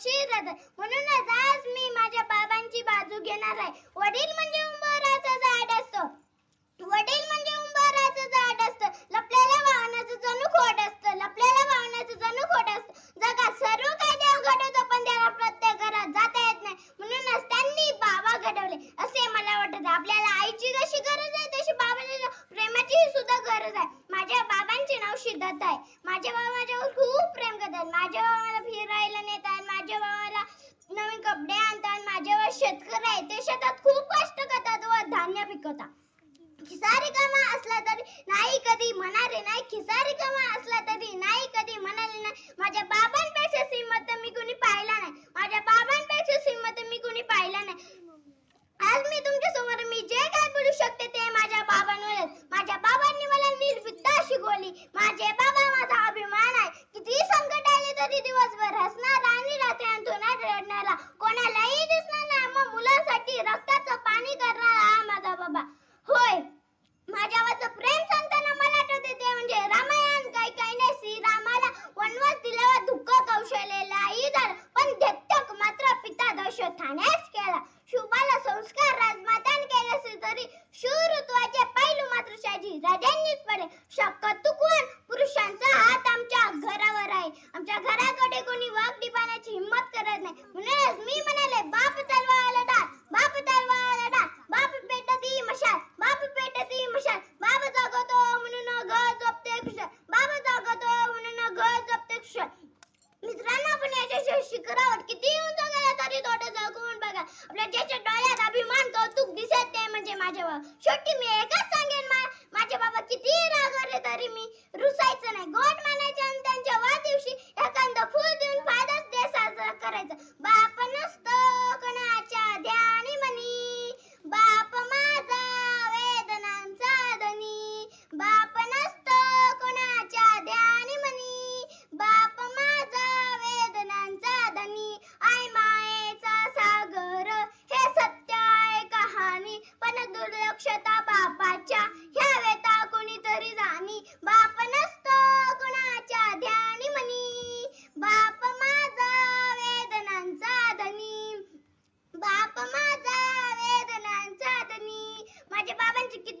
साक्षीर म्हणूनच आज मी माझ्या बाबांची बाजू घेणार आहे. वडील म्हणजे उंबराचं झाड असतो. वडील म्हणजे उंबराचं झाड असतं. लपलेल्या वाहनाचं जणू खोट असतं. लपलेल्या वाहनाचं जणू खोट असतं. जगात सर्व काही देव घडवतो पण त्याला प्रत्येक घरात जाता येत नाही. म्हणूनच त्यांनी बाबा घडवले. असे मला वाटत. आपल्याला आईची जशी गरज आहे तशी बाबाची प्रेमाची सुद्धा गरज आहे. माझ्या बाबांचे नाव सिद्धार्थ आहे. माझ्या बाबा माझ्यावर खूप प्रेम करतात. माझ्या बाबा शेतकरी आहे. ते शेतात खूप कष्ट करतात व धान्य पिकवतात. सारे काम माझ्यावर. शेवटी मी एकच सांगेन माझ्या बाबा किती रागवले तरी मी रुसायचं नाही. गोड मानायचं ചിക്കി